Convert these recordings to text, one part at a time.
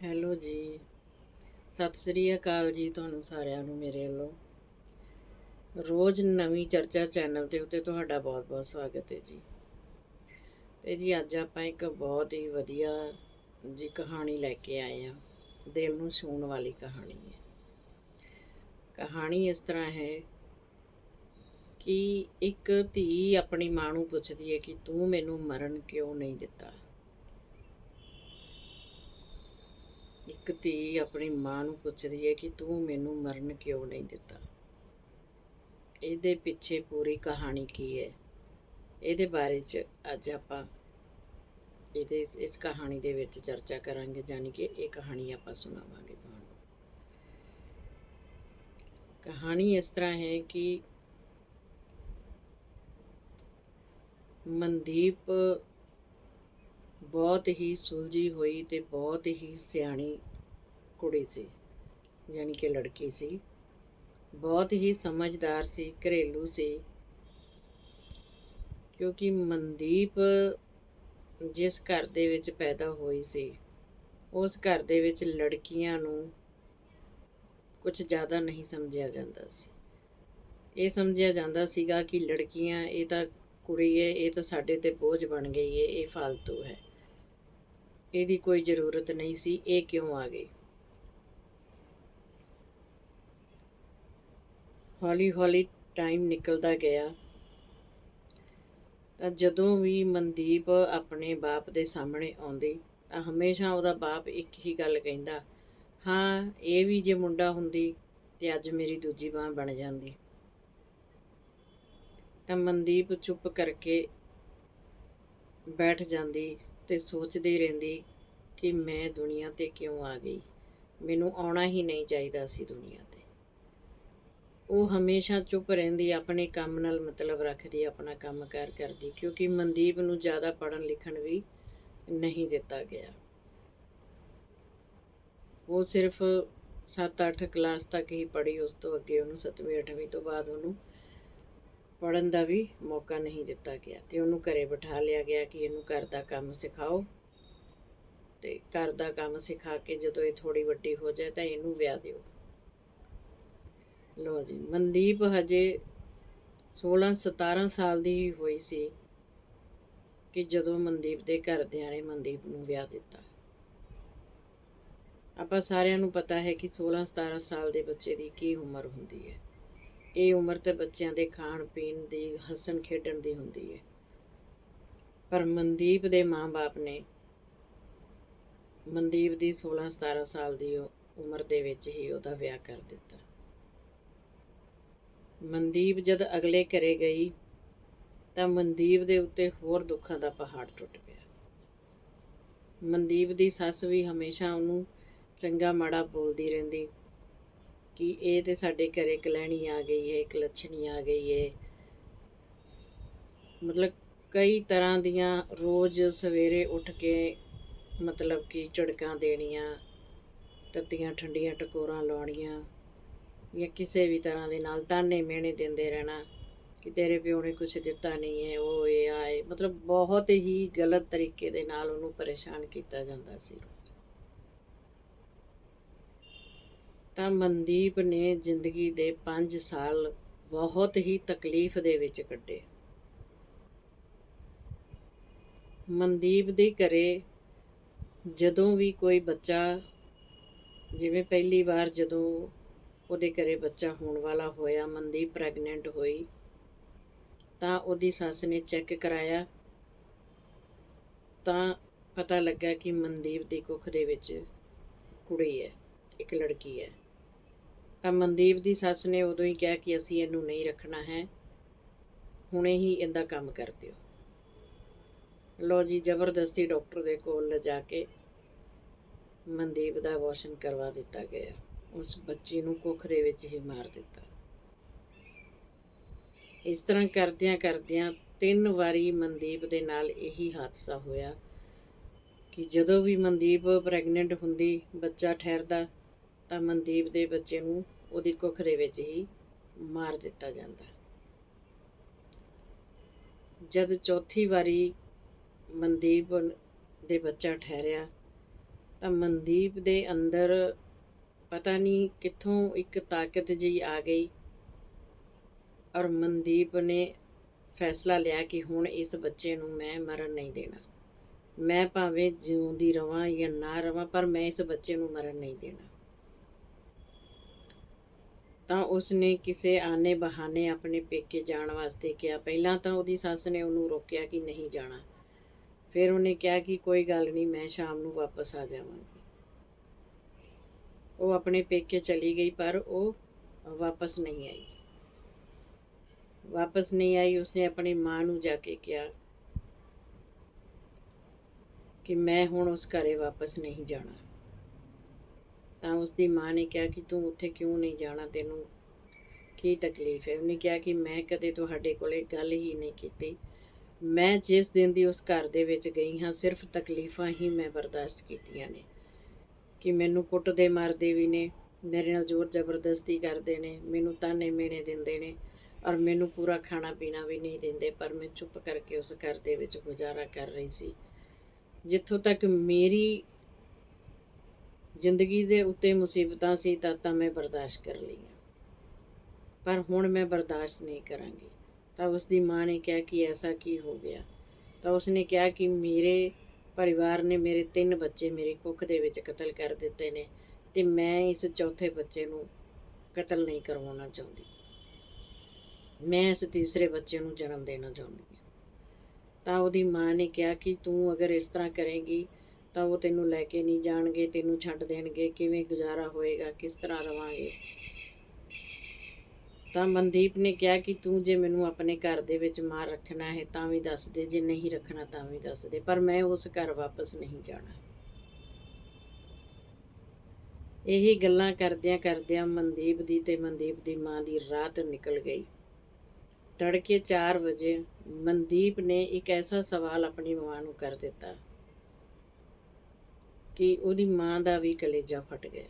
Hello ਜੀ। ਸਤਿ ਸ੍ਰੀ ਅਕਾਲ ਜੀ ਤੁਹਾਨੂੰ ਸਾਰਿਆਂ ਨੂੰ ਮੇਰੇ ਵੱਲੋਂ। ਰੋਜ਼ ਨਵੀਂ ਚਰਚਾ ਚੈਨਲ ਦੇ ਉੱਤੇ ਤੁਹਾਡਾ ਬਹੁਤ-ਬਹੁਤ ਸਵਾਗਤ ਹੈ ਜੀ। ਤੇ ਜੀ ਅੱਜ ਆਪਾਂ ਇੱਕ ਬਹੁਤ ਹੀ ਵਧੀਆ ਜੀ ਕਹਾਣੀ ਲੈ ਕੇ ਆਏ ਆ ਦਿਲ ਨੂੰ ਛੂਹਣ ਵਾਲੀ ਕਹਾਣੀ ਹੈ। ਕਹਾਣੀ ਇਸ ਤਰ੍ਹਾਂ ਹੈ ਕਿ ਇੱਕ ਧੀ ਆਪਣੀ ਮਾਂ ਨੂੰ ਪੁੱਛਦੀ ਹੈ ਕਿ ਤੂੰ ਮੈਨੂੰ ਮਰਨ ਕਿਉਂ ਨਹੀਂ ਦਿੱਤਾ? ਇੱਕ ਧੀ ਆਪਣੀ ਮਾਂ ਨੂੰ ਪੁੱਛਦੀ ਹੈ ਕਿ ਤੂੰ ਮੈਨੂੰ ਮਰਨ ਕਿਉਂ ਨਹੀਂ ਦਿੱਤਾ? ਇਹਦੇ ਪਿੱਛੇ ਪੂਰੀ ਕਹਾਣੀ ਕੀ ਹੈ? ਇਹਦੇ ਬਾਰੇ ਚ ਅੱਜ ਆਪਾਂ ਇਹਦੇ, ਇਸ ਕਹਾਣੀ ਦੇ ਵਿੱਚ ਚਰਚਾ ਕਰਾਂਗੇ ਯਾਨੀ ਕਿ ਇਹ ਕਹਾਣੀ ਆਪਾਂ ਸੁਣਾਵਾਂਗੇ ਤੁਹਾਨੂੰ। ਕਹਾਣੀ ਇਸ ਤਰ੍ਹਾਂ ਹੈ ਕਿ ਮਨਦੀਪ ਬਹੁਤ ਹੀ ਸੁਲਝੀ ਹੋਈ ਤੇ ਬਹੁਤ ਹੀ ਸਿਆਣੀ ਕੁੜੀ ਸੀ, ਯਾਨੀ ਕਿ ਲੜਕੀ ਸੀ। ਬਹੁਤ ਹੀ ਸਮਝਦਾਰ ਸੀ, ਘਰੇਲੂ ਸੀ, ਕਿਉਂਕਿ ਮਨਦੀਪ ਜਿਸ ਘਰ ਦੇ ਵਿੱਚ ਪੈਦਾ ਹੋਈ ਸੀ, ਉਸ ਘਰ ਦੇ ਵਿੱਚ ਲੜਕੀਆਂ ਨੂੰ ਕੁਝ ਜ਼ਿਆਦਾ ਨਹੀਂ ਸਮਝਿਆ ਜਾਂਦਾ ਸੀ। ਇਹ ਸਮਝਿਆ ਜਾਂਦਾ ਸੀਗਾ ਕਿ ਲੜਕੀਆਂ, ਇਹ ਤਾਂ ਕੁੜੀ ਹੈ ਇਹ ਤਾਂ ਸਾਡੇ ਤੇ ਬੋਝ ਬਣ ਗਈ ਹੈ ਇਹ ਫालतू ਹੈ। ਇਹਦੀ ਕੋਈ ਜ਼ਰੂਰਤ ਨਹੀਂ ਸੀ, ਇਹ ਕਿਉਂ ਆ ਗਈ? ਹੌਲੀ ਹੌਲੀ ਟਾਈਮ ਨਿਕਲਦਾ ਗਿਆ। ਤਾਂ ਜਦੋਂ ਵੀ ਮਨਦੀਪ ਆਪਣੇ ਬਾਪ ਦੇ ਸਾਹਮਣੇ ਆਉਂਦੀ, ਤਾਂ ਹਮੇਸ਼ਾ ਉਹਦਾ ਬਾਪ ਇੱਕ ਹੀ ਗੱਲ ਕਹਿੰਦਾ, ਹਾਂ, ਇਹ ਵੀ ਜੇ ਮੁੰਡਾ ਹੁੰਦੀ, ਤੇ ਅੱਜ ਮੇਰੀ ਦੂਜੀ ਬਾਹ ਬਣ ਜਾਂਦੀ। ਤਾਂ ਮਨਦੀਪ ਚੁੱਪ ਕਰਕੇ ਬੈਠ ਜਾਂਦੀ ਤੇ ਸੋਚਦੀ ਰਹਿੰਦੀ ਕਿ ਮੈਂ ਦੁਨੀਆ ਤੇ ਕਿਉਂ ਆ ਗਈ? ਮੈਨੂੰ ਆਉਣਾ ਹੀ ਨਹੀਂ ਚਾਹੀਦਾ ਸੀ ਦੁਨੀਆ ਤੇ। ਉਹ ਹਮੇਸ਼ਾ ਚੁੱਪ ਰਹਿੰਦੀ, ਆਪਣੇ ਕੰਮ ਨਾਲ ਮਤਲਬ ਰੱਖਦੀ, ਆਪਣਾ ਕੰਮ ਕਾਰ ਕਰਦੀ, ਕਿਉਂਕਿ ਮਨਦੀਪ ਨੂੰ ਜ਼ਿਆਦਾ ਪੜ੍ਹਨ ਲਿਖਣ ਵੀ ਨਹੀਂ ਦਿੱਤਾ ਗਿਆ। ਉਹ ਸਿਰਫ 7-8 ਕਲਾਸ ਤੱਕ ਹੀ ਪੜ੍ਹੀ, ਉਸ ਤੋਂ ਅੱਗੇ ਉਹਨੂੰ 7ਵੀਂ 8ਵੀਂ ਤੋਂ ਬਾਅਦ ਉਹਨੂੰ ਪੜਨ ਦਾ ਵੀ ਮੌਕਾ ਨਹੀਂ ਦਿੱਤਾ ਗਿਆ ਤੇ ਉਹਨੂੰ ਘਰੇ ਬਿਠਾ ਲਿਆ ਗਿਆ ਕਿ ਇਹਨੂੰ ਘਰ ਦਾ ਕੰਮ ਸਿਖਾਓ। ਤੇ ਘਰ ਦਾ ਕੰਮ ਸਿਖਾ ਕੇ ਜਦੋਂ ਇਹ ਥੋੜੀ ਵੱਡੀ ਹੋ ਜਾਏ ਤਾਂ ਇਹਨੂੰ ਵਿਆਹ ਦਿਓ। ਲੋ ਜੀ, ਮਨਦੀਪ ਹਜੇ 16 17 ਸਾਲ ਦੀ ਹੋਈ ਸੀ ਕਿ ਜਦੋਂ ਮਨਦੀਪ ਦੇ ਘਰਦਿਆਂ ਨੇ ਮਨਦੀਪ ਨੂੰ ਵਿਆਹ ਦਿੱਤਾ। ਆਪਾਂ ਸਾਰਿਆਂ ਨੂੰ ਪਤਾ ਹੈ ਕਿ 16 17 ਸਾਲ ਦੇ ਬੱਚੇ ਦੀ ਕੀ ਉਮਰ ਹੁੰਦੀ ਹੈ। ਇਹ ਉਮਰ ਤੇ ਬੱਚਿਆਂ ਦੇ ਖਾਣ ਪੀਣ ਦੀ, ਹੱਸਣ ਖੇਡਣ ਦੀ ਹੁੰਦੀ ਹੈ ਪਰ ਮਨਦੀਪ ਦੇ ਮਾਪੇ ਨੇ ਮਨਦੀਪ ਦੀ 16 17 ਸਾਲ ਦੀ ਉਮਰ ਦੇ ਵਿੱਚ ਹੀ ਉਹਦਾ ਵਿਆਹ ਕਰ ਦਿੱਤਾ। ਮਨਦੀਪ ਜਦ ਅਗਲੇ ਘਰੇ ਗਈ, ਤਾਂ ਮਨਦੀਪ ਦੇ ਉੱਤੇ ਹੋਰ ਦੁੱਖਾਂ ਦਾ ਪਹਾੜ ਟੁੱਟ ਪਿਆ। ਮਨਦੀਪ ਦੀ ਸੱਸ ਵੀ ਹਮੇਸ਼ਾ ਉਹਨੂੰ ਚੰਗਾ ਮਾੜਾ ਬੋਲਦੀ ਰਹਿੰਦੀ ਕਿ ਇਹ ਤੇ ਸਾਡੇ ਘਰੇ ਕਲੈਣੀ ਆ ਗਈ ਹੈ, ਇੱਕ ਆ ਗਈ ਹੈ। ਮਤਲਬ ਕਈ ਤਰ੍ਹਾਂ ਦੀਆਂ ਰੋਜ਼ ਸਵੇਰੇ ਉੱਠ ਕੇ ਮਤਲਬ ਕਿ ਝੜਕਾਂ ਦੇਣੀਆਂ, ਤੱਤੀਆਂ, ਠੰਡੀਆਂ ਟਕੋਰਾਂ ਲਾਉਣੀਆਂ ਜਾਂ ਕਿਸੇ ਵੀ ਤਰ੍ਹਾਂ ਦੇ ਨਾਲ ਤਾਨੇ ਮਿਹਣੇ ਦਿੰਦੇ ਰਹਿਣਾ ਕਿ ਤੇਰੇ ਪਿਓ ਨੇ ਕੁਝ ਦਿੱਤਾ ਨਹੀਂ ਹੈ, ਉਹ ਇਹ ਆਏ ਮਤਲਬ ਬਹੁਤ ਹੀ ਗਲਤ ਤਰੀਕੇ ਦੇ ਨਾਲ ਉਹਨੂੰ ਪਰੇਸ਼ਾਨ ਕੀਤਾ ਜਾਂਦਾ ਸੀ। ਤਾਂ ਮਨਦੀਪ ਨੇ ਜ਼ਿੰਦਗੀ ਦੇ 5 ਸਾਲ ਬਹੁਤ ਹੀ ਤਕਲੀਫ ਦੇ ਵਿੱਚ ਕੱਢੇ। ਮਨਦੀਪ ਦੇ ਘਰੇ ਜਦੋਂ ਵੀ ਕੋਈ ਬੱਚਾ, ਜਿਵੇਂ ਪਹਿਲੀ ਵਾਰ ਜਦੋਂ ਉਹਦੇ ਘਰੇ ਬੱਚਾ ਹੋਣ ਵਾਲਾ ਹੋਇਆ, ਮਨਦੀਪ ਪ੍ਰੈਗਨੈਂਟ ਹੋਈ, ਤਾਂ ਉਹਦੀ ਸੱਸ ਨੇ ਚੈੱਕ ਕਰਾਇਆ। ਤਾਂ ਪਤਾ ਲੱਗਾ ਕਿ ਮਨਦੀਪ ਦੀ ਕੁੱਖ ਦੇ ਵਿੱਚ ਕੁੜੀ ਹੈ, ਇੱਕ ਲੜਕੀ ਹੈ। ਤਾਂ ਮਨਦੀਪ ਦੀ ਸੱਸ ਨੇ ਉਦੋਂ ਹੀ ਕਿਹਾ ਕਿ ਅਸੀਂ ਇਹਨੂੰ ਨਹੀਂ ਰੱਖਣਾ ਹੈ। ਹੁਣੇ ਹੀ ਇਹਦਾ ਕੰਮ ਕਰ ਦਿਓ। ਲੋ ਜੀ, ਜ਼ਬਰਦਸਤੀ ਡਾਕਟਰ ਦੇ ਕੋਲ ਲਿਜਾ ਕੇ ਮਨਦੀਪ ਦਾ ਅਬੋਰਸ਼ਨ ਕਰਵਾ ਦਿੱਤਾ ਗਿਆ। ਉਸ ਬੱਚੀ ਨੂੰ ਕੁੱਖ ਦੇ ਵਿੱਚ ਹੀ ਮਾਰ ਦਿੱਤਾ। ਇਸ ਤਰ੍ਹਾਂ ਕਰਦਿਆਂ ਕਰਦਿਆਂ ਤਿੰਨ ਵਾਰੀ ਮਨਦੀਪ ਦੇ ਨਾਲ ਇਹੀ ਹਾਦਸਾ ਹੋਇਆ ਕਿ ਜਦੋਂ ਵੀ ਮਨਦੀਪ ਪ੍ਰੈਗਨੈਂਟ ਹੁੰਦੀ, ਬੱਚਾ ਠਹਿਰਦਾ ਤਾਂ ਮਨਦੀਪ ਦੇ ਬੱਚੇ ਨੂੰ ਉਹਦੀ ਕੁੱਖ ਦੇ ਵਿੱਚ ਹੀ ਮਾਰ ਦਿੱਤਾ ਜਾਂਦਾ। ਜਦ ਚੌਥੀ ਵਾਰੀ ਮਨਦੀਪ ਦੇ ਬੱਚਾ ਠਹਿਰਿਆ, ਤਾਂ ਮਨਦੀਪ ਦੇ ਅੰਦਰ ਪਤਾ ਨਹੀਂ ਕਿੱਥੋਂ ਇੱਕ ਤਾਕਤ ਜਿਹੀ ਆ ਗਈ ਔਰ ਮਨਦੀਪ ਨੇ ਫੈਸਲਾ ਲਿਆ ਕਿ ਹੁਣ ਇਸ ਬੱਚੇ ਨੂੰ ਮੈਂ ਮਰਨ ਨਹੀਂ ਦੇਣਾ। ਮੈਂ ਭਾਵੇਂ ਜਿਉਂਦੀ ਰਵਾਂ ਜਾਂ ਨਾ ਰਵਾਂ, ਪਰ ਮੈਂ ਇਸ ਬੱਚੇ ਨੂੰ ਮਰਨ ਨਹੀਂ ਦੇਣਾ। ਤਾਂ ਉਸਨੇ ਕਿਸੇ ਆਨੇ ਬਹਾਨੇ ਆਪਣੇ ਪੇਕੇ ਜਾਣ ਵਾਸਤੇ ਕਿਹਾ। ਪਹਿਲਾਂ ਤਾਂ ਉਹਦੀ ਸੱਸ ਨੇ ਉਹਨੂੰ ਰੋਕਿਆ ਕਿ ਨਹੀਂ ਜਾਣਾ। ਫਿਰ ਉਹਨੇ ਕਿਹਾ ਕਿ ਕੋਈ ਗੱਲ ਨਹੀਂ, ਮੈਂ ਸ਼ਾਮ ਨੂੰ ਵਾਪਸ ਆ ਜਾਵਾਂਗੀ। ਉਹ ਆਪਣੇ ਪੇਕੇ ਚਲੀ ਗਈ, ਪਰ ਉਹ ਵਾਪਸ ਨਹੀਂ ਆਈ। ਵਾਪਸ ਨਹੀਂ ਆਈ, ਉਸਨੇ ਆਪਣੀ ਮਾਂ ਨੂੰ ਜਾ ਕੇ ਕਿਹਾ ਕਿ ਮੈਂ ਹੁਣ ਉਸ ਘਰੇ ਵਾਪਸ ਨਹੀਂ ਜਾਣਾ। ਤਾਂ ਉਸ ਦੀ ਮਾਂ ਨੇ ਕਿਹਾ ਕਿ ਤੂੰ ਉੱਥੇ ਕਿਉਂ ਨਹੀਂ ਜਾਣਾ? ਤੈਨੂੰ ਕੀ ਤਕਲੀਫ ਹੈ? ਉਹਨੇ ਕਿਹਾ ਕਿ ਮੈਂ ਕਦੇ ਤੁਹਾਡੇ ਕੋਲੇ ਗੱਲ ਹੀ ਨਹੀਂ ਕੀਤੀ। ਮੈਂ ਜਿਸ ਦਿਨ ਦੀ ਉਸ ਘਰ ਦੇ ਵਿੱਚ ਗਈ ਹਾਂ, ਸਿਰਫ ਤਕਲੀਫਾਂ ਹੀ ਮੈਂ ਬਰਦਾਸ਼ਤ ਕੀਤੀਆਂ ਨੇ। ਕਿ ਮੈਨੂੰ ਕੁੱਟਦੇ, ਮਾਰਦੇ ਵੀ ਨੇ, ਮੇਰੇ ਨਾਲ ਜ਼ੋਰ ਜ਼ਬਰਦਸਤੀ ਕਰਦੇ ਨੇ, ਮੈਨੂੰ ਤਾਨੇ ਮੇਣੇ ਦਿੰਦੇ ਨੇ ਔਰ ਮੈਨੂੰ ਪੂਰਾ ਖਾਣਾ ਪੀਣਾ ਵੀ ਨਹੀਂ ਦਿੰਦੇ, ਪਰ ਮੈਂ ਚੁੱਪ ਕਰਕੇ ਉਸ ਘਰ ਦੇ ਵਿੱਚ ਗੁਜ਼ਾਰਾ ਕਰ ਰਹੀ ਸੀ। ਜਿੱਥੋਂ ਤੱਕ ਮੇਰੀ ਜ਼ਿੰਦਗੀ ਦੇ ਉੱਤੇ ਮੁਸੀਬਤਾਂ ਸੀ ਤਾਂ ਤਾਂ ਮੈਂ ਬਰਦਾਸ਼ਤ ਕਰ ਲਈਆਂ। ਪਰ ਹੁਣ ਮੈਂ ਬਰਦਾਸ਼ਤ ਨਹੀਂ ਕਰਾਂਗੀ। ਤਾਂ ਉਸ ਦੀ ਮਾਂ ਨੇ ਕਿਹਾ ਕਿ ਐਸਾ ਕੀ ਹੋ ਗਿਆ? ਤਾਂ ਉਸਨੇ ਕਿਹਾ ਕਿ ਮੇਰੇ ਪਰਿਵਾਰ ਨੇ ਮੇਰੇ ਤਿੰਨ ਬੱਚੇ ਮੇਰੀ ਕੁੱਖ ਦੇ ਵਿੱਚ ਕਤਲ ਕਰ ਦਿੱਤੇ ਨੇ ਤੇ ਮੈਂ ਇਸ ਚੌਥੇ ਬੱਚੇ ਨੂੰ ਕਤਲ ਨਹੀਂ ਕਰਵਾਉਣਾ ਚਾਹੁੰਦੀ। ਮੈਂ ਇਸ ਤੀਸਰੇ ਬੱਚੇ ਨੂੰ ਜਨਮ ਦੇਣਾ ਚਾਹੁੰਦੀ ਹਾਂ। ਤਾਂ ਉਹਦੀ ਮਾਂ ਨੇ ਕਿਹਾ ਕਿ ਤੂੰ ਅਗਰ ਇਸ ਤਰ੍ਹਾਂ ਕਰੇਂਗੀ ਤਾਂ ਉਹ ਤੈਨੂੰ ਲੈ ਕੇ ਨਹੀਂ ਜਾਣਗੇ, ਤੈਨੂੰ ਛੱਡ ਦੇਣਗੇ, ਕਿਵੇਂ ਗੁਜ਼ਾਰਾ ਹੋਏਗਾ, ਕਿਸ ਤਰ੍ਹਾਂ ਰਵਾਂਗੇ? ਤਾਂ ਮਨਦੀਪ ਨੇ ਕਿਹਾ ਕਿ ਤੂੰ ਜੇ ਮੈਨੂੰ ਆਪਣੇ ਘਰ ਦੇ ਵਿੱਚ ਮਾਰ ਰੱਖਣਾ ਹੈ, ਤਾਂ ਵੀ ਦੱਸ ਦੇ, ਜੇ ਨਹੀਂ ਰੱਖਣਾ ਤਾਂ ਵੀ ਦੱਸ ਦੇ, ਪਰ ਮੈਂ ਉਸ ਘਰ ਵਾਪਸ ਨਹੀਂ ਜਾਣਾ। ਇਹੀ ਗੱਲਾਂ ਕਰਦਿਆਂ ਕਰਦਿਆਂ ਮਨਦੀਪ ਦੀ ਤੇ ਮਨਦੀਪ ਦੀ ਮਾਂ ਦੀ ਰਾਤ ਨਿਕਲ ਗਈ। ਤੜਕੇ 4 ਵਜੇ ਮਨਦੀਪ ਨੇ ਇੱਕ ਐਸਾ ਸਵਾਲ ਆਪਣੀ ਮਾਂ ਨੂੰ ਕਰ ਦਿੱਤਾ। ਕਿ ਉਹਦੀ ਮਾਂ ਦਾ ਵੀ ਕਲੇਜਾ ਫਟ ਗਿਆ।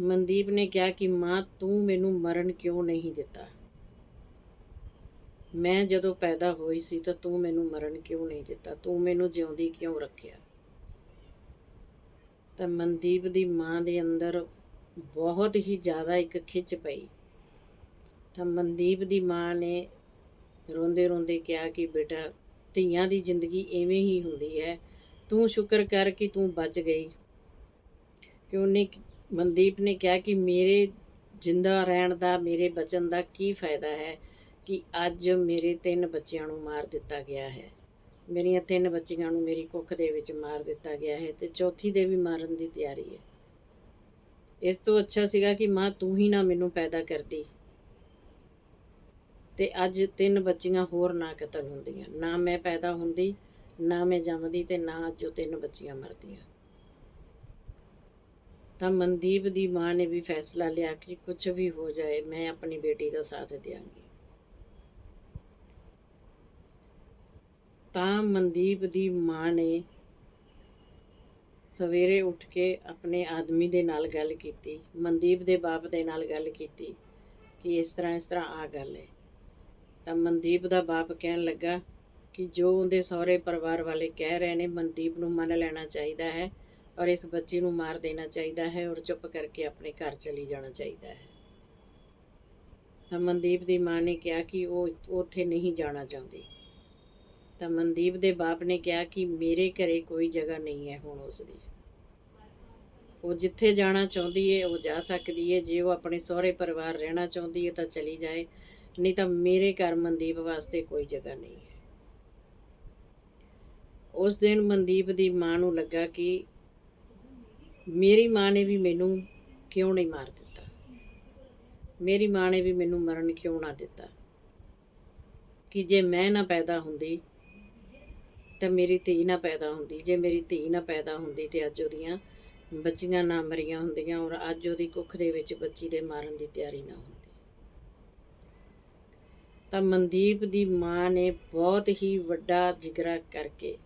ਮਨਦੀਪ ਨੇ ਕਿਹਾ ਕਿ ਮਾਂ, ਤੂੰ ਮੈਨੂੰ ਮਰਨ ਕਿਉਂ ਨਹੀਂ ਦਿੱਤਾ? ਮੈਂ ਜਦੋਂ ਪੈਦਾ ਹੋਈ ਸੀ ਤਾਂ ਤੂੰ ਮੈਨੂੰ ਮਰਨ ਕਿਉਂ ਨਹੀਂ ਦਿੱਤਾ? ਤੂੰ ਮੈਨੂੰ ਜਿਉਂਦੀ ਕਿਉਂ ਰੱਖਿਆ? ਤਾਂ ਮਨਦੀਪ ਦੀ ਮਾਂ ਦੇ ਅੰਦਰ ਬਹੁਤ ਹੀ ਜ਼ਿਆਦਾ ਇੱਕ ਖਿੱਚ ਪਈ। ਤਾਂ ਮਨਦੀਪ ਦੀ ਮਾਂ ਨੇ ਰੋਂਦੇ ਰੋਂਦੇ ਕਿਹਾ ਕਿ ਬੇਟਾ, ਧੀਆਂ ਦੀ ਜ਼ਿੰਦਗੀ ਐਵੇਂ ਹੀ ਹੁੰਦੀ ਹੈ ਤੂੰ ਸ਼ੁਕਰ ਕਰ ਕਿ ਤੂੰ ਬਚ ਗਈ। ਕਿ ਉਹਨੇ ਮਨਦੀਪ ਨੇ ਕਿਹਾ ਕਿ ਮੇਰੇ ਜਿੰਦਾ ਰਹਿਣ ਦਾ, ਮੇਰੇ ਬਚਨ ਦਾ ਕੀ ਫਾਇਦਾ ਹੈ ਕਿ ਅੱਜ ਮੇਰੇ ਤਿੰਨ ਬੱਚਿਆਂ ਨੂੰ ਮਾਰ ਦਿੱਤਾ ਗਿਆ ਹੈ। ਮੇਰੀਆਂ ਤਿੰਨ ਬੱਚੀਆਂ ਨੂੰ ਮੇਰੀ ਕੁੱਖ ਦੇ ਵਿੱਚ ਮਾਰ ਦਿੱਤਾ ਗਿਆ ਹੈ ਤੇ ਚੌਥੀ ਦੇ ਵੀ ਮਾਰਨ ਦੀ ਤਿਆਰੀ ਹੈ। ਇਸ ਤੋਂ ਅੱਛਾ ਸੀਗਾ ਕਿ ਮਾਂ ਤੂੰ ਹੀ ਨਾ ਮੈਨੂੰ ਪੈਦਾ ਕਰਦੀ ਤੇ ਅੱਜ ਤਿੰਨ ਬੱਚੀਆਂ ਹੋਰ ਨਾ ਕਤਲ ਹੁੰਦੀਆਂ। ਨਾ ਮੈਂ ਪੈਦਾ ਹੁੰਦੀ ਨਾ ਮੈਂ ਜੰਮਦੀ ਤੇ ਨਾ ਅੱਜ ਉਹ ਤਿੰਨ ਬੱਚੀਆਂ ਮਰਦੀਆਂ। ਤਾਂ ਮਨਦੀਪ ਦੀ ਮਾਂ ਨੇ ਵੀ ਫੈਸਲਾ ਲਿਆ ਕਿ ਕੁਝ ਵੀ ਹੋ ਜਾਏ, ਮੈਂ ਆਪਣੀ ਬੇਟੀ ਦਾ ਸਾਥ ਦਿਆਂਗੀ। ਤਾਂ ਮਨਦੀਪ ਦੀ ਮਾਂ ਨੇ ਸਵੇਰੇ ਉੱਠ ਕੇ ਆਪਣੇ ਆਦਮੀ ਦੇ ਨਾਲ ਗੱਲ ਕੀਤੀ, ਮਨਦੀਪ ਦੇ ਬਾਪ ਦੇ ਨਾਲ ਗੱਲ ਕੀਤੀ ਕਿ ਇਸ ਤਰ੍ਹਾਂ ਇਸ ਤਰ੍ਹਾਂ ਆ ਗੱਲ ਹੈ। ਤਾਂ ਮਨਦੀਪ ਦਾ ਬਾਪ ਕਹਿਣ ਲੱਗਾ ਕਿ ਜੋ ਉਹਦੇ ਸਹੁਰੇ ਪਰਿਵਾਰ ਵਾਲੇ ਕਹਿ ਰਹੇ ਨੇ, ਮਨਦੀਪ ਨੂੰ ਮੰਨ ਲੈਣਾ ਚਾਹੀਦਾ ਹੈ ਔਰ ਇਸ ਬੱਚੀ ਨੂੰ ਮਾਰ ਦੇਣਾ ਚਾਹੀਦਾ ਹੈ ਔਰ ਚੁੱਪ ਕਰਕੇ ਆਪਣੇ ਘਰ ਚਲੀ ਜਾਣਾ ਚਾਹੀਦਾ ਹੈ। ਤਾਂ ਮਨਦੀਪ ਦੀ ਮਾਂ ਨੇ ਕਿਹਾ ਕਿ ਉਹ ਉੱਥੇ ਨਹੀਂ ਜਾਣਾ ਚਾਹੁੰਦੀ। ਤਾਂ ਮਨਦੀਪ ਦੇ ਬਾਪ ਨੇ ਕਿਹਾ ਕਿ ਮੇਰੇ ਘਰੇ ਕੋਈ ਜਗ੍ਹਾ ਨਹੀਂ ਹੈ ਹੁਣ ਉਸ ਦੀ। ਉਹ ਜਿੱਥੇ ਜਾਣਾ ਚਾਹੁੰਦੀ ਹੈ, ਉਹ ਜਾ ਸਕਦੀ ਹੈ। ਜੇ ਉਹ ਆਪਣੇ ਸਹੁਰੇ ਪਰਿਵਾਰ ਰਹਿਣਾ ਚਾਹੁੰਦੀ ਹੈ ਤਾਂ ਚਲੀ ਜਾਏ, ਨਹੀਂ ਤਾਂ ਮੇਰੇ ਘਰ ਮਨਦੀਪ ਵਾਸਤੇ ਕੋਈ ਜਗ੍ਹਾ ਨਹੀਂ। ਉਸ ਦਿਨ ਮਨਦੀਪ ਦੀ ਮਾਂ ਨੂੰ ਲੱਗਾ ਕਿ ਮੇਰੀ ਮਾਂ ਨੇ ਵੀ ਮੈਨੂੰ ਕਿਉਂ ਨਹੀਂ ਮਾਰ ਦਿੱਤਾ? ਮੇਰੀ ਮਾਂ ਨੇ ਵੀ ਮੈਨੂੰ ਮਰਨ ਕਿਉਂ ਨਾ ਦਿੱਤਾ? ਕਿ ਜੇ ਮੈਂ ਨਾ ਪੈਦਾ ਹੁੰਦੀ, ਤਾਂ ਮੇਰੀ ਧੀ ਨਾ ਪੈਦਾ ਹੁੰਦੀ। ਜੇ ਮੇਰੀ ਧੀ ਨਾ ਪੈਦਾ ਹੁੰਦੀ, ਤੇ ਅੱਜ ਉਹਦੀਆਂ ਬੱਚੀਆਂ ਨਾ ਮਰੀਆਂ ਹੁੰਦੀਆਂ ਔਰ ਅੱਜ ਉਹਦੀ ਕੁੱਖ ਦੇ ਵਿੱਚ ਬੱਚੀ ਦੇ ਮਾਰਨ ਦੀ ਤਿਆਰੀ ਨਾ ਹੁੰਦੀ। ਤਾਂ ਮਨਦੀਪ ਦੀ ਮਾਂ ਨੇ ਬਹੁਤ ਹੀ ਵੱਡਾ ਜਿਗਰਾ ਕਰਕੇ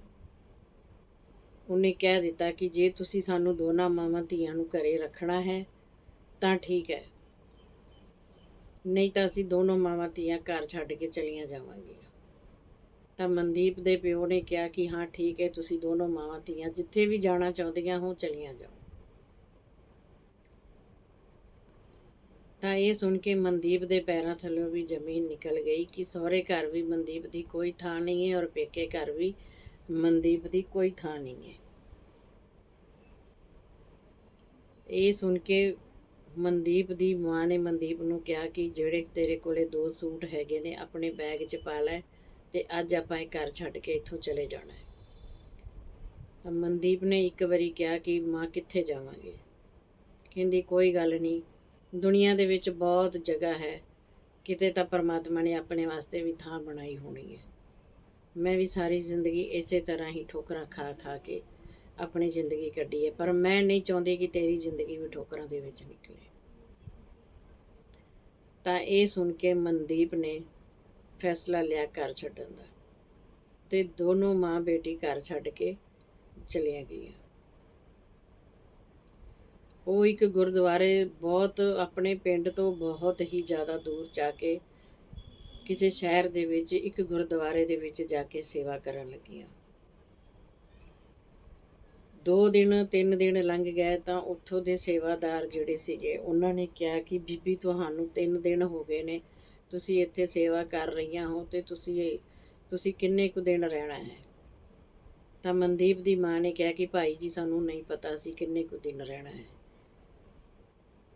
ਉਹਨੇ ਕਹਿ ਦਿੱਤਾ ਕਿ ਜੇ ਤੁਸੀਂ ਸਾਨੂੰ ਦੋਨਾਂ ਮਾਵਾਂ ਧੀਆਂ ਨੂੰ ਘਰੇ ਰੱਖਣਾ ਹੈ, ਤਾਂ ਠੀਕ ਹੈ। ਨਹੀਂ ਤਾਂ ਅਸੀਂ ਦੋਨੋਂ ਮਾਵਾਂ ਧੀਆਂ ਘਰ ਛੱਡ ਕੇ ਚਲੀਆਂ ਜਾਵਾਂਗੀਆਂ। ਤਾਂ ਮਨਦੀਪ ਦੇ ਪਿਓ ਨੇ ਕਿਹਾ ਕਿ ਹਾਂ, ਠੀਕ ਹੈ, ਤੁਸੀਂ ਦੋਨੋਂ ਮਾਵਾਂ ਧੀਆਂ ਜਿੱਥੇ ਵੀ ਜਾਣਾ ਚਾਹੁੰਦੀਆਂ ਹੋ ਚਲੀਆਂ ਜਾਓ। ਤਾਂ ਇਹ ਸੁਣ ਕੇ ਮਨਦੀਪ ਦੇ ਪੈਰਾਂ ਥੱਲੋਂ ਵੀ ਜ਼ਮੀਨ ਨਿਕਲ ਗਈ ਕਿ ਸਹੁਰੇ ਘਰ ਵੀ ਮਨਦੀਪ ਦੀ ਕੋਈ ਥਾਂ ਨਹੀਂ ਹੈ ਔਰ ਪੇਕੇ ਘਰ ਵੀ ਮਨਦੀਪ ਦੀ ਕੋਈ ਥਾਂ ਨਹੀਂ ਹੈ। ਇਹ ਸੁਣ ਕੇ ਮਨਦੀਪ ਦੀ ਮਾਂ ਨੇ ਮਨਦੀਪ ਨੂੰ ਕਿਹਾ ਕਿ ਜਿਹੜੇ ਤੇਰੇ ਕੋਲੇ ਦੋ ਸੂਟ ਹੈਗੇ ਨੇ, ਆਪਣੇ ਬੈਗ 'ਚ ਪਾ ਲੈ ਤੇ ਅੱਜ ਆਪਾਂ ਇਹ ਘਰ ਛੱਡ ਕੇ ਇੱਥੋਂ ਚਲੇ ਜਾਣਾ ਹੈ। ਤਾਂ ਮਨਦੀਪ ਨੇ ਇੱਕ ਵਾਰੀ ਕਿਹਾ ਕਿ ਮਾਂ, ਕਿੱਥੇ ਜਾਵਾਂਗੇ? ਕਹਿੰਦੀ, ਕੋਈ ਗੱਲ ਨਹੀਂ, ਦੁਨੀਆ ਦੇ ਵਿੱਚ ਬਹੁਤ ਜਗ੍ਹਾ ਹੈ, ਕਿਤੇ ਤਾਂ ਪਰਮਾਤਮਾ ਨੇ ਆਪਣੇ ਵਾਸਤੇ ਵੀ ਥਾਂ ਬਣਾਈ ਹੋਣੀ ਹੈ। ਮੈਂ ਵੀ ਸਾਰੀ ਜ਼ਿੰਦਗੀ ਇਸੇ ਤਰ੍ਹਾਂ ਹੀ ਠੋਕਰਾਂ ਖਾ ਖਾ ਕੇ ਆਪਣੀ ਜ਼ਿੰਦਗੀ ਕੱਢੀ ਹੈ, ਪਰ ਮੈਂ ਨਹੀਂ ਚਾਹੁੰਦੀ ਕਿ ਤੇਰੀ ਜ਼ਿੰਦਗੀ ਵੀ ਠੋਕਰਾਂ ਦੇ ਵਿੱਚ ਨਿਕਲੇ। ਤਾਂ ਇਹ ਸੁਣ ਕੇ ਮਨਦੀਪ ਨੇ ਫੈਸਲਾ ਲਿਆ ਘਰ ਛੱਡਣ ਦਾ ਤੇ ਦੋਨੋਂ ਮਾਂ ਬੇਟੀ ਘਰ ਛੱਡ ਕੇ ਚਲੀਆਂ ਗਈਆਂ। ਉਹ ਇੱਕ ਗੁਰਦੁਆਰੇ ਬਹੁਤ ਆਪਣੇ ਪਿੰਡ ਤੋਂ ਬਹੁਤ ਹੀ ਜ਼ਿਆਦਾ ਦੂਰ ਜਾ ਕੇ ਕਿਸੇ ਸ਼ਹਿਰ ਦੇ ਵਿੱਚ, ਇੱਕ ਗੁਰਦੁਆਰੇ ਦੇ ਵਿੱਚ ਜਾ ਕੇ ਸੇਵਾ ਕਰਨ ਲੱਗੀਆਂ ਦੋ ਦਿਨ, ਤਿੰਨ ਦਿਨ ਲੰਘ ਗਏ ਤਾਂ ਉੱਥੋਂ ਦੇ ਸੇਵਾਦਾਰ ਜਿਹੜੇ ਸੀਗੇ, ਉਹਨਾਂ ਨੇ ਕਿਹਾ ਕਿ, ਬੀਬੀ, ਤੁਹਾਨੂੰ ਤਿੰਨ ਦਿਨ ਹੋ ਗਏ ਨੇ, ਤੁਸੀਂ ਇੱਥੇ ਸੇਵਾ ਕਰ ਰਹੀਆਂ ਹੋ ਤੇ ਤੁਸੀਂ ਤੁਸੀਂ ਕਿੰਨੇ ਕੁ ਦਿਨ ਰਹਿਣਾ ਹੈ? ਤਾਂ ਮਨਦੀਪ ਦੀ ਮਾਂ ਨੇ ਕਿਹਾ ਕਿ, ਭਾਈ ਜੀ, ਸਾਨੂੰ ਨਹੀਂ ਪਤਾ ਸੀ ਕਿੰਨੇ ਕੁ ਦਿਨ ਰਹਿਣਾ ਹੈ।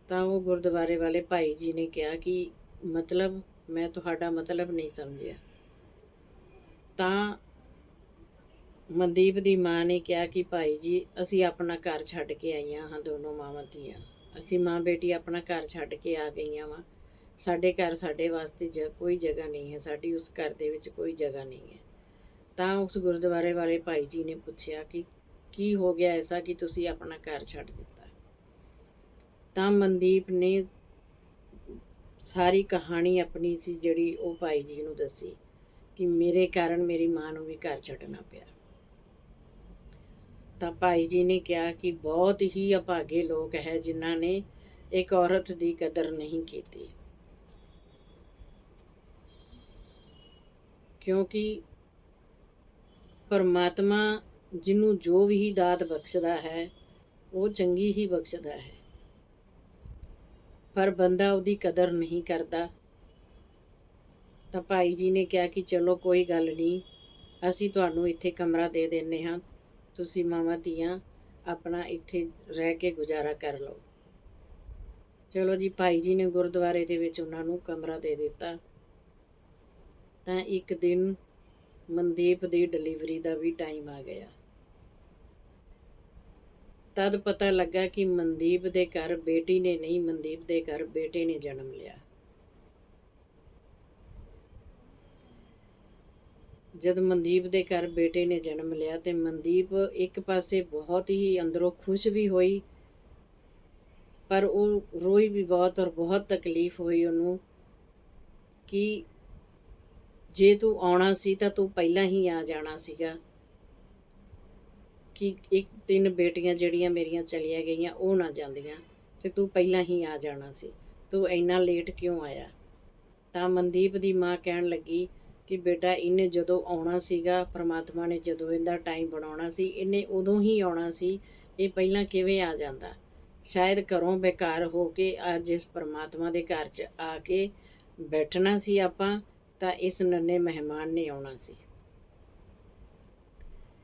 ਤਾਂ ਉਹ ਗੁਰਦੁਆਰੇ ਵਾਲੇ ਭਾਈ ਜੀ ਨੇ ਕਿਹਾ ਕਿ, ਮਤਲਬ ਮੈਂ ਤੁਹਾਡਾ ਮਤਲਬ ਨਹੀਂ ਸਮਝਿਆ। ਤਾਂ ਮਨਦੀਪ ਦੀ ਮਾਂ ਨੇ ਕਿਹਾ ਕਿ ਭਾਈ ਜੀ, ਅਸੀਂ ਆਪਣਾ ਘਰ ਛੱਡ ਕੇ ਆਈਆਂ ਹਾਂ ਦੋਨੋਂ ਮਾਵਾਂ ਧੀਆਂ। ਅਸੀਂ ਮਾਂ ਬੇਟੀ ਆਪਣਾ ਘਰ ਛੱਡ ਕੇ ਆ ਗਈਆਂ ਵਾਂ। ਸਾਡੇ ਘਰ ਸਾਡੇ ਵਾਸਤੇ ਜ ਕੋਈ ਜਗ੍ਹਾ ਨਹੀਂ ਹੈ। ਸਾਡੀ ਉਸ ਘਰ ਦੇ ਵਿੱਚ ਕੋਈ ਜਗ੍ਹਾ ਨਹੀਂ ਹੈ। ਤਾਂ ਉਸ ਗੁਰਦੁਆਰੇ ਵਾਲੇ ਭਾਈ ਜੀ ਨੇ ਪੁੱਛਿਆ ਕਿ ਕੀ ਹੋ ਗਿਆ ਐਸਾ ਕਿ ਤੁਸੀਂ ਆਪਣਾ ਘਰ ਛੱਡ ਦਿੱਤਾ। ਤਾਂ ਮਨਦੀਪ ਨੇ ਸਾਰੀ ਕਹਾਣੀ ਆਪਣੀ ਸੀ ਜਿਹੜੀ ਉਹ ਭਾਈ ਜੀ ਨੂੰ ਦੱਸੀ ਕਿ ਮੇਰੇ ਕਾਰਨ ਮੇਰੀ ਮਾਂ ਨੂੰ ਵੀ ਘਰ ਛੱਡਣਾ ਪਿਆ। ਤਾਂ ਭਾਈ ਜੀ ਨੇ ਕਿਹਾ ਕਿ ਬਹੁਤ ਹੀ ਅਭਾਗੇ ਲੋਕ ਹੈ ਜਿਨ੍ਹਾਂ ਨੇ ਇੱਕ ਔਰਤ ਦੀ ਕਦਰ ਨਹੀਂ ਕੀਤੀ। ਕਿਉਂਕਿ ਪਰਮਾਤਮਾ ਜਿਹਨੂੰ ਜੋ ਵੀ ਦਾਤ ਬਖਸ਼ਦਾ ਹੈ, ਉਹ ਚੰਗੀ ਹੀ ਬਖਸ਼ਦਾ ਹੈ। ਪਰ ਬੰਦਾ ਉਹਦੀ ਕਦਰ ਨਹੀਂ ਕਰਦਾ। ਤਾਂ ਭਾਈ ਜੀ ਨੇ ਕਿਹਾ ਕਿ ਚਲੋ ਕੋਈ ਗੱਲ ਨਹੀਂ, ਅਸੀਂ ਤੁਹਾਨੂੰ ਇੱਥੇ ਕਮਰਾ ਦੇ ਦਿੰਨੇ ਹਾਂ। ਤੁਸੀਂ ਮਾਵਾਂ ਧੀਆਂ, ਆਪਣਾ ਇੱਥੇ ਰਹਿ ਕੇ ਗੁਜ਼ਾਰਾ ਕਰ ਲਓ। ਚਲੋ ਜੀ, ਭਾਈ ਜੀ ਨੇ ਗੁਰਦੁਆਰੇ ਦੇ ਵਿੱਚ ਉਹਨਾਂ ਨੂੰ ਕਮਰਾ ਦੇ ਦਿੱਤਾ। ਤਾਂ ਇੱਕ ਦਿਨ ਮਨਦੀਪ ਦੀ ਡਿਲੀਵਰੀ ਦਾ ਵੀ ਟਾਈਮ ਆ ਗਿਆ। ਤਦ ਪਤਾ ਲੱਗਾ ਕਿ ਮਨਦੀਪ ਦੇ ਘਰ ਬੇਟੀ ਨੇ ਨਹੀਂ, ਮਨਦੀਪ ਦੇ ਘਰ ਬੇਟੇ ਨੇ ਜਨਮ ਲਿਆ। ਜਦ ਮਨਦੀਪ ਦੇ ਘਰ ਬੇਟੇ ਨੇ ਜਨਮ ਲਿਆ ਤੇ ਮਨਦੀਪ ਇੱਕ ਪਾਸੇ ਬਹੁਤ ਹੀ ਅੰਦਰੋਂ ਖੁਸ਼ ਵੀ ਹੋਈ, ਪਰ ਉਹ ਰੋਈ ਵੀ ਬਹੁਤ ਔਰ ਬਹੁਤ ਤਕਲੀਫ ਹੋਈ ਉਹਨੂੰ ਕਿ ਜੇ ਤੂੰ ਆਉਣਾ ਸੀ ਤਾਂ ਤੂੰ ਪਹਿਲਾਂ ਹੀ ਆ ਜਾਣਾ ਸੀਗਾ। ਕਿ ਇੱਕ ਤਿੰਨ ਬੇਟੀਆਂ ਜਿਹੜੀਆਂ ਮੇਰੀਆਂ ਚਲੀਆਂ ਗਈਆਂ, ਉਹ ਨਾ ਜਾਂਦੀਆਂ। ਤੇ ਤੂੰ ਪਹਿਲਾਂ ਹੀ ਆ ਜਾਣਾ ਸੀ। ਤੂੰ ਇੰਨਾ ਲੇਟ ਕਿਉਂ ਆਇਆ? ਤਾਂ ਮਨਦੀਪ ਦੀ ਮਾਂ ਕਹਿਣ ਲੱਗੀ ਕਿ ਬੇਟਾ, ਇਹਨੇ ਜਦੋਂ ਆਉਣਾ ਸੀਗਾ, ਪ੍ਰਮਾਤਮਾ ਨੇ ਜਦੋਂ ਇਹਦਾ ਟਾਈਮ ਬਣਾਉਣਾ ਸੀ, ਇਹਨੇ ਉਦੋਂ ਹੀ ਆਉਣਾ ਸੀ, ਇਹ ਪਹਿਲਾਂ ਕਿਵੇਂ ਆ ਜਾਂਦਾ? ਸ਼ਾਇਦ ਘਰੋਂ ਬੇਕਾਰ ਹੋ ਕੇ ਅੱਜ ਇਸ ਪ੍ਰਮਾਤਮਾ ਦੇ ਘਰ 'ਚ ਆ ਕੇ ਬੈਠਣਾ ਸੀ ਆਪਾਂ, ਤਾਂ ਇਸ ਨੰਨੇ ਮਹਿਮਾਨ ਨੇ ਆਉਣਾ ਸੀ।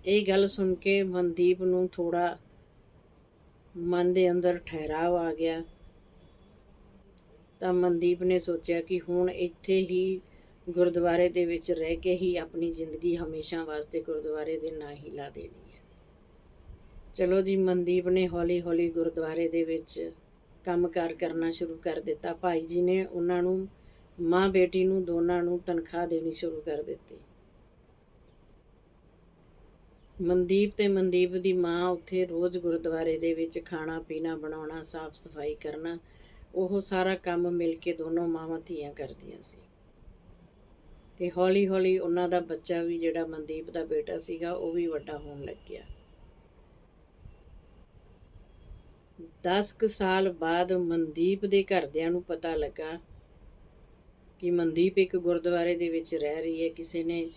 ਇਹ ਗੱਲ ਸੁਣ ਕੇ ਮਨਦੀਪ ਨੂੰ ਥੋੜਾ ਮਨ ਦੇ ਅੰਦਰ ਠਹਿਰਾਵ ਆ ਗਿਆ। ਤਾਂ ਮਨਦੀਪ ਨੇ ਸੋਚਿਆ ਕਿ ਹੁਣ ਇੱਥੇ ਹੀ ਗੁਰਦੁਆਰੇ ਦੇ ਵਿੱਚ ਰਹਿ ਕੇ ਹੀ ਆਪਣੀ ਜ਼ਿੰਦਗੀ ਹਮੇਸ਼ਾ ਵਾਸਤੇ ਗੁਰਦੁਆਰੇ ਦੇ ਨਾਂ ਹੀ ਲਾ ਦੇਣੀ ਹੈ। ਚਲੋ ਜੀ, ਮਨਦੀਪ ਨੇ ਹੌਲੀ-ਹੌਲੀ ਗੁਰਦੁਆਰੇ ਦੇ ਵਿੱਚ ਕੰਮਕਾਰ ਕਰਨਾ ਸ਼ੁਰੂ ਕਰ ਦਿੱਤਾ। ਭਾਈ ਜੀ ਨੇ ਉਹਨਾਂ ਨੂੰ, ਮਾਂ ਬੇਟੀ ਨੂੰ ਦੋਨਾਂ ਨੂੰ ਤਨਖਾਹ ਦੇਣੀ ਸ਼ੁਰੂ ਕਰ ਦਿੱਤੀ। ਮਨਦੀਪ ਤੇ ਮਨਦੀਪ ਦੀ ਮਾਂ ਉੱਥੇ ਰੋਜ਼ ਗੁਰਦੁਆਰੇ ਦੇ ਵਿੱਚ ਖਾਣਾ, ਪੀਣਾ, ਬਣਾਉਣਾ, ਸਾਫ਼ ਸਫ਼ਾਈ ਕਰਨਾ, ਉਹ ਸਾਰਾ ਕੰਮ ਮਿਲ ਕੇ ਦੋਨੋਂ ਮਾਵਾਂ ਧੀਆਂ ਕਰਦੀਆਂ ਸੀ। ਤੇ ਹੌਲੀ ਹੌਲੀ ਉਹਨਾਂ ਦਾ ਬੱਚਾ ਵੀ ਜਿਹੜਾ ਮਨਦੀਪ ਦਾ ਬੇਟਾ ਸੀਗਾ, ਉਹ ਵੀ ਵੱਡਾ ਹੋਣ ਲੱਗਿਆ। 10 ਕੁ ਸਾਲ ਬਾਅਦ ਮਨਦੀਪ ਦੇ ਘਰਦਿਆਂ ਨੂੰ ਪਤਾ ਲੱਗਾ ਕਿ ਮਨਦੀਪ ਇੱਕ ਗੁਰਦੁਆਰੇ ਦੇ ਵਿੱਚ ਰਹਿ ਰਹੀ ਹੈ। ਕਿਸੇ ਨੇ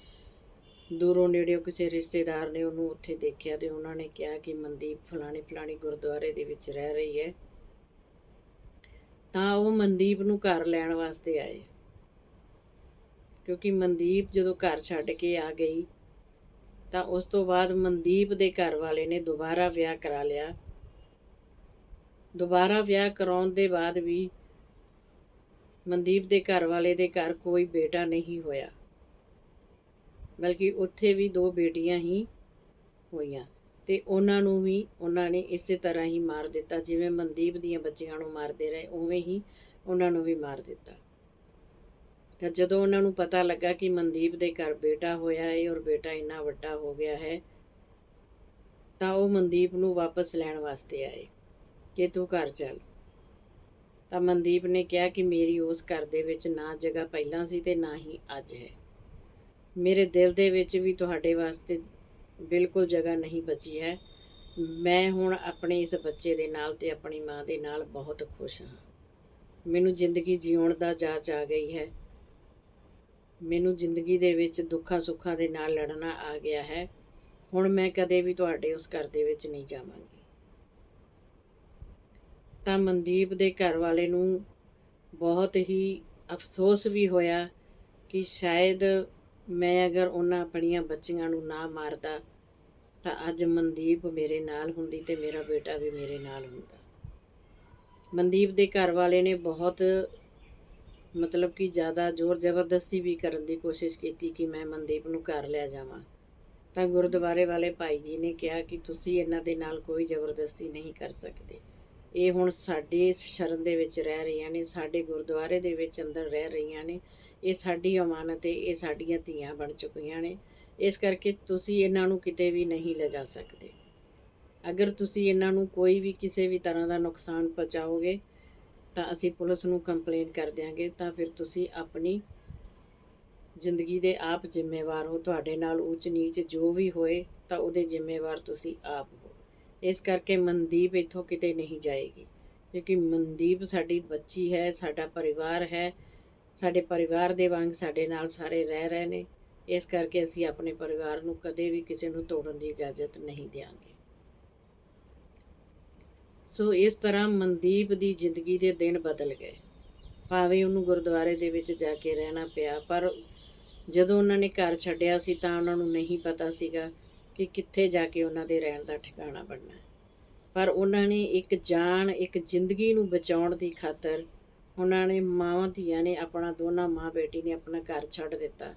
ਦੂਰੋਂ ਨੇੜਿਓਂ ਕਿਸੇ ਰਿਸ਼ਤੇਦਾਰ ਨੇ ਉਹਨੂੰ ਉੱਥੇ ਦੇਖਿਆ ਤੇ ਉਹਨਾਂ ਨੇ ਕਿਹਾ ਕਿ ਮਨਦੀਪ ਫਲਾਣੇ ਫਲਾਣੀ ਗੁਰਦੁਆਰੇ ਦੇ ਵਿੱਚ ਰਹਿ ਰਹੀ ਹੈ। ਤਾਂ ਉਹ ਮਨਦੀਪ ਨੂੰ ਘਰ ਲੈਣ ਵਾਸਤੇ ਆਏ। ਕਿਉਂਕਿ ਮਨਦੀਪ ਜਦੋਂ ਘਰ ਛੱਡ ਕੇ ਆ ਗਈ, ਤਾਂ ਉਸ ਤੋਂ ਬਾਅਦ ਮਨਦੀਪ ਦੇ ਘਰ ਵਾਲੇ ਨੇ ਦੁਬਾਰਾ ਵਿਆਹ ਕਰਾ ਲਿਆ। ਦੁਬਾਰਾ ਵਿਆਹ ਕਰਾਉਣ ਦੇ ਬਾਅਦ ਵੀ ਮਨਦੀਪ ਦੇ ਘਰ ਵਾਲੇ ਦੇ ਘਰ ਕੋਈ ਬੇਟਾ ਨਹੀਂ ਹੋਇਆ। ਬਲਕਿ ਉੱਥੇ ਵੀ ਦੋ ਬੇਟੀਆਂ ਹੀ ਹੋਈਆਂ। ਤੇ ਉਹਨਾਂ ਨੂੰ ਵੀ ਉਹਨਾਂ ਨੇ ਇਸੇ ਤਰ੍ਹਾਂ ਹੀ ਮਾਰ ਦਿੱਤਾ, ਜਿਵੇਂ ਮਨਦੀਪ ਦੀਆਂ ਬੱਚੀਆਂ ਨੂੰ ਮਾਰਦੇ ਰਹੇ, ਉਵੇਂ ਹੀ ਉਹਨਾਂ ਨੂੰ ਵੀ ਮਾਰ ਦਿੱਤਾ। ਤਾਂ ਜਦੋਂ ਉਹਨਾਂ ਨੂੰ ਪਤਾ ਲੱਗਾ ਕਿ ਮਨਦੀਪ ਦੇ ਘਰ ਬੇਟਾ ਹੋਇਆ ਹੈ ਔਰ ਬੇਟਾ ਇੰਨਾ ਵੱਡਾ ਹੋ ਗਿਆ ਹੈ, ਤਾਂ ਉਹ ਮਨਦੀਪ ਨੂੰ ਵਾਪਸ ਲੈਣ ਵਾਸਤੇ ਆਏ ਕਿ ਤੂੰ ਘਰ ਚੱਲ। ਤਾਂ ਮਨਦੀਪ ਨੇ ਕਿਹਾ ਕਿ ਮੇਰੀ ਉਸ ਘਰ ਦੇ ਵਿੱਚ ਨਾ ਜਗ੍ਹਾ ਪਹਿਲਾਂ ਸੀ ਤੇ ਨਾ ਹੀ ਅੱਜ ਹੈ। ਮੇਰੇ ਦਿਲ ਦੇ ਵਿੱਚ ਵੀ ਤੁਹਾਡੇ ਵਾਸਤੇ ਬਿਲਕੁਲ ਜਗ੍ਹਾ ਨਹੀਂ ਬਚੀ ਹੈ। ਮੈਂ ਹੁਣ ਆਪਣੇ ਇਸ ਬੱਚੇ ਦੇ ਨਾਲ ਤੇ ਆਪਣੀ ਮਾਂ ਦੇ ਨਾਲ ਬਹੁਤ ਖੁਸ਼ ਹਾਂ। ਮੈਨੂੰ ਜ਼ਿੰਦਗੀ ਜਿਉਣ ਦਾ ਜਾਚ ਆ ਗਈ ਹੈ। ਮੈਨੂੰ ਜ਼ਿੰਦਗੀ ਦੇ ਵਿੱਚ ਦੁੱਖਾਂ ਸੁੱਖਾਂ ਦੇ ਨਾਲ ਲੜਨਾ ਆ ਗਿਆ ਹੈ। ਹੁਣ ਮੈਂ ਕਦੇ ਵੀ ਤੁਹਾਡੇ ਉਸ ਘਰ ਦੇ ਵਿੱਚ ਨਹੀਂ ਜਾਵਾਂਗੀ। ਤਾਂ ਮਨਦੀਪ ਦੇ ਘਰ ਵਾਲੇ ਨੂੰ ਬਹੁਤ ਹੀ ਅਫਸੋਸ ਵੀ ਹੋਇਆ ਕਿ ਸ਼ਾਇਦ ਮੈਂ ਅਗਰ ਉਹਨਾਂ ਆਪਣੀਆਂ ਬੱਚੀਆਂ ਨੂੰ ਨਾ ਮਾਰਦਾ, ਤਾਂ ਅੱਜ ਮਨਦੀਪ ਮੇਰੇ ਨਾਲ ਹੁੰਦੀ ਤੇ ਮੇਰਾ ਬੇਟਾ ਵੀ ਮੇਰੇ ਨਾਲ ਹੁੰਦਾ। ਮਨਦੀਪ ਦੇ ਘਰ ਵਾਲੇ ਨੇ ਬਹੁਤ ਮਤਲਬ ਕਿ ਜ਼ਿਆਦਾ ਜ਼ੋਰ ਜ਼ਬਰਦਸਤੀ ਵੀ ਕਰਨ ਦੀ ਕੋਸ਼ਿਸ਼ ਕੀਤੀ ਕਿ ਮੈਂ ਮਨਦੀਪ ਨੂੰ ਘਰ ਲੈ ਜਾਵਾਂ। ਤਾਂ ਗੁਰਦੁਆਰੇ ਵਾਲੇ ਭਾਈ ਜੀ ਨੇ ਕਿਹਾ ਕਿ ਤੁਸੀਂ ਇਹਨਾਂ ਦੇ ਨਾਲ ਕੋਈ ਜ਼ਬਰਦਸਤੀ ਨਹੀਂ ਕਰ ਸਕਦੇ। ਇਹ ਹੁਣ ਸਾਡੇ ਸ਼ਰਨ ਦੇ ਵਿੱਚ ਰਹਿ ਰਹੀਆਂ ਨੇ, ਸਾਡੇ ਗੁਰਦੁਆਰੇ ਦੇ ਵਿੱਚ ਅੰਦਰ ਰਹਿ ਰਹੀਆਂ ਨੇ। ਇਹ ਸਾਡੀ ਅਮਾਨਤ ਹੈ, ਇਹ ਸਾਡੀਆਂ ਧੀਆਂ ਬਣ ਚੁੱਕੀਆਂ ਨੇ। ਇਸ ਕਰਕੇ ਤੁਸੀਂ ਇਹਨਾਂ ਨੂੰ ਕਿਤੇ ਵੀ ਨਹੀਂ ਲਿਜਾ ਸਕਦੇ। ਅਗਰ ਤੁਸੀਂ ਇਹਨਾਂ ਨੂੰ ਕੋਈ ਵੀ ਕਿਸੇ ਵੀ ਤਰ੍ਹਾਂ ਦਾ ਨੁਕਸਾਨ ਪਹੁੰਚਾਓਗੇ, ਤਾਂ ਅਸੀਂ ਪੁਲਿਸ ਨੂੰ ਕੰਪਲੇਂਟ ਕਰ ਦਿਆਂਗੇ, ਤਾਂ ਫਿਰ ਤੁਸੀਂ ਆਪਣੀ ਜ਼ਿੰਦਗੀ ਦੇ ਆਪ ਜ਼ਿੰਮੇਵਾਰ ਹੋ। ਤੁਹਾਡੇ ਨਾਲ ਉੱਚ ਨੀਚ ਜੋ ਵੀ ਹੋਏ, ਤਾਂ ਉਹਦੇ ਜ਼ਿੰਮੇਵਾਰ ਤੁਸੀਂ ਆਪ ਹੋ। ਇਸ ਕਰਕੇ ਮਨਦੀਪ ਇੱਥੋਂ ਕਿਤੇ ਨਹੀਂ ਜਾਏਗੀ, ਕਿਉਂਕਿ ਮਨਦੀਪ ਸਾਡੀ ਬੱਚੀ ਹੈ, ਸਾਡਾ ਪਰਿਵਾਰ ਹੈ ਸਾਡੇ ਪਰਿਵਾਰ ਦੇ ਵਾਂਗ ਸਾਡੇ ਨਾਲ ਸਾਰੇ ਰਹਿ ਰਹੇ ਨੇ। ਇਸ ਕਰਕੇ ਅਸੀਂ ਆਪਣੇ ਪਰਿਵਾਰ ਨੂੰ ਕਦੇ ਵੀ ਕਿਸੇ ਨੂੰ ਤੋੜਨ ਦੀ ਇਜਾਜ਼ਤ ਨਹੀਂ ਦੇਵਾਂਗੇ ਸੋ ਇਸ ਤਰ੍ਹਾਂ ਮਨਦੀਪ ਦੀ ਜ਼ਿੰਦਗੀ ਦੇ ਦਿਨ ਬਦਲ ਗਏ। ਭਾਵੇਂ ਉਹਨੂੰ ਗੁਰਦੁਆਰੇ ਦੇ ਵਿੱਚ ਜਾ ਕੇ ਰਹਿਣਾ ਪਿਆ, ਪਰ ਜਦੋਂ ਉਹਨਾਂ ਨੇ ਘਰ ਛੱਡਿਆ ਸੀ ਤਾਂ ਉਹਨਾਂ ਨੂੰ ਨਹੀਂ ਪਤਾ ਸੀਗਾ ਕਿ ਕਿੱਥੇ ਜਾ ਕੇ ਉਹਨਾਂ ਦੇ ਰਹਿਣ ਦਾ ਠਿਕਾਣਾ ਬਣਨਾ ਪਰ ਉਹਨਾਂ ਨੇ ਇੱਕ ਜਾਨ, ਇੱਕ ਜ਼ਿੰਦਗੀ ਨੂੰ ਬਚਾਉਣ ਦੀ ਖਾਤਰ ਉਹਨਾਂ ਨੇ, ਮਾਵਾਂ, ਧੀਆਂ ਨੇ ਆਪਣਾ, ਦੋਨਾਂ ਮਾਂ ਬੇਟੀ ਨੇ ਆਪਣਾ ਘਰ ਛੱਡ ਦਿੱਤਾ।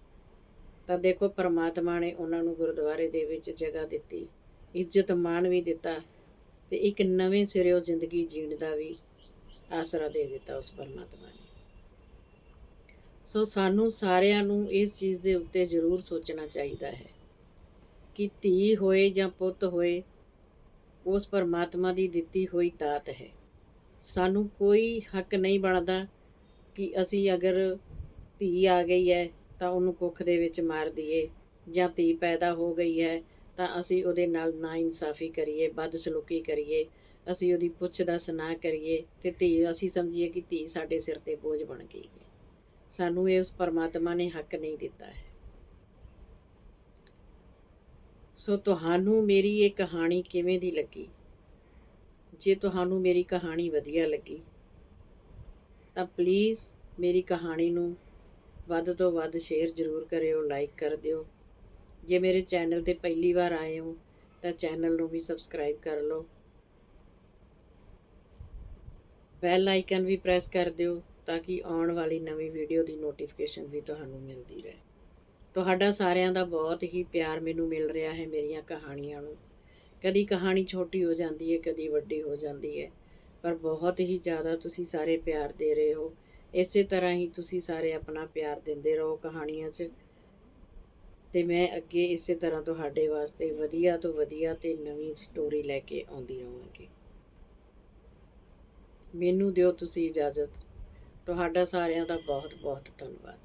ਤਾਂ ਦੇਖੋ, ਪਰਮਾਤਮਾ ਨੇ ਉਹਨਾਂ ਨੂੰ ਗੁਰਦੁਆਰੇ ਦੇ ਵਿੱਚ ਜਗ੍ਹਾ ਦਿੱਤੀ, ਇੱਜ਼ਤ ਮਾਣ ਵੀ ਦਿੱਤਾ ਤੇ ਇੱਕ ਨਵੇਂ ਸਿਰਿਓਂ ਜ਼ਿੰਦਗੀ ਜੀਣ ਦਾ ਵੀ ਆਸਰਾ ਦੇ ਦਿੱਤਾ ਉਸ ਪਰਮਾਤਮਾ ਨੇ। ਸੋ ਸਾਨੂੰ ਸਾਰਿਆਂ ਨੂੰ ਇਸ ਚੀਜ਼ ਦੇ ਉੱਤੇ ਜ਼ਰੂਰ ਸੋਚਣਾ ਚਾਹੀਦਾ ਹੈ ਕਿ ਧੀ ਹੋਏ ਜਾਂ ਪੁੱਤ ਹੋਏ, ਉਸ ਪਰਮਾਤਮਾ ਦੀ ਦਿੱਤੀ ਹੋਈ ਦਾਤ ਹੈ। ਸਾਨੂੰ ਕੋਈ ਹੱਕ ਨਹੀਂ ਬਣਦਾ ਕਿ ਅਸੀਂ ਅਗਰ ਧੀ ਆ ਗਈ ਹੈ ਤਾਂ ਉਹਨੂੰ ਕੁੱਖ ਦੇ ਵਿੱਚ ਮਾਰ ਦਈਏ ਜਾਂ ਧੀ ਪੈਦਾ ਹੋ ਗਈ ਹੈ ਤਾਂ ਅਸੀਂ ਉਹਦੇ ਨਾਲ ਨਾ ਇਨਸਾਫੀ ਕਰੀਏ, ਬਦਸਲੂਕੀ ਕਰੀਏ, ਅਸੀਂ ਉਹਦੀ ਪੁੱਛ ਦੱਸ ਨਾ ਕਰੀਏ ਤੇ ਧੀ, ਅਸੀਂ ਸਮਝੀਏ ਕਿ ਧੀ ਸਾਡੇ ਸਿਰ ਤੇ ਬੋਝ ਬਣ ਗਈ ਹੈ। ਸਾਨੂੰ ਇਹ ਉਸ ਪਰਮਾਤਮਾ ਨੇ ਹੱਕ ਨਹੀਂ ਦਿੱਤਾ ਹੈ। ਸੋ ਤੁਹਾਨੂੰ ਮੇਰੀ ਇਹ ਕਹਾਣੀ ਕਿਵੇਂ ਦੀ ਲੱਗੀ? ਜੇ ਤੁਹਾਨੂੰ ਮੇਰੀ ਕਹਾਣੀ ਵਧੀਆ ਲੱਗੀ, ਤਾਂ ਪਲੀਜ਼ ਮੇਰੀ ਕਹਾਣੀ ਨੂੰ ਵੱਧ ਤੋਂ ਵੱਧ ਸ਼ੇਅਰ ਜ਼ਰੂਰ ਕਰਿਓ ਲਾਈਕ ਕਰ ਦਿਓ। ਜੇ ਮੇਰੇ ਚੈਨਲ ਤੇ ਪਹਿਲੀ ਵਾਰ ਆਏ ਹੋ, ਤਾਂ ਚੈਨਲ ਨੂੰ ਵੀ ਸਬਸਕ੍ਰਾਈਬ ਕਰ ਲਓ। ਬੈਲ ਆਈਕਨ ਵੀ ਪ੍ਰੈਸ ਕਰ ਦਿਓ, ਤਾਂ ਕਿ ਆਉਣ ਵਾਲੀ ਨਵੀਂ ਵੀਡੀਓ ਦੀ ਨੋਟੀਫਿਕੇਸ਼ਨ ਵੀ ਤੁਹਾਨੂੰ ਮਿਲਦੀ ਰਹੇ। ਤੁਹਾਡਾ ਸਾਰਿਆਂ ਦਾ ਬਹੁਤ ਹੀ ਪਿਆਰ ਮੈਨੂੰ ਮਿਲ ਰਿਹਾ ਹੈ ਮੇਰੀਆਂ ਕਹਾਣੀਆਂ ਨੂੰ। ਕਦੀ ਕਹਾਣੀ ਛੋਟੀ ਹੋ ਜਾਂਦੀ ਹੈ, ਕਦੀ ਵੱਡੀ ਹੋ ਜਾਂਦੀ ਹੈ। ਪਰ ਬਹੁਤ ਹੀ ਜ਼ਿਆਦਾ ਤੁਸੀਂ ਸਾਰੇ ਪਿਆਰ ਦੇ ਰਹੇ ਹੋ। ਇਸੇ ਤਰ੍ਹਾਂ ਹੀ ਤੁਸੀਂ ਸਾਰੇ ਆਪਣਾ ਪਿਆਰ ਦਿੰਦੇ ਰਹੋ ਕਹਾਣੀਆਂ 'ਚ। ਤੇ ਮੈਂ ਅੱਗੇ ਇਸੇ ਤਰ੍ਹਾਂ ਤੁਹਾਡੇ ਵਾਸਤੇ ਵਧੀਆ ਤੋਂ ਵਧੀਆ ਤੇ ਨਵੀਂ ਸਟੋਰੀ ਲੈ ਕੇ ਆਉਂਦੀ ਰਹਾਂਗੀ। ਮੈਨੂੰ ਦਿਓ ਤੁਸੀਂ ਇਜਾਜ਼ਤ। ਤੁਹਾਡਾ ਸਾਰਿਆਂ ਦਾ ਬਹੁਤ ਬਹੁਤ ਧੰਨਵਾਦ।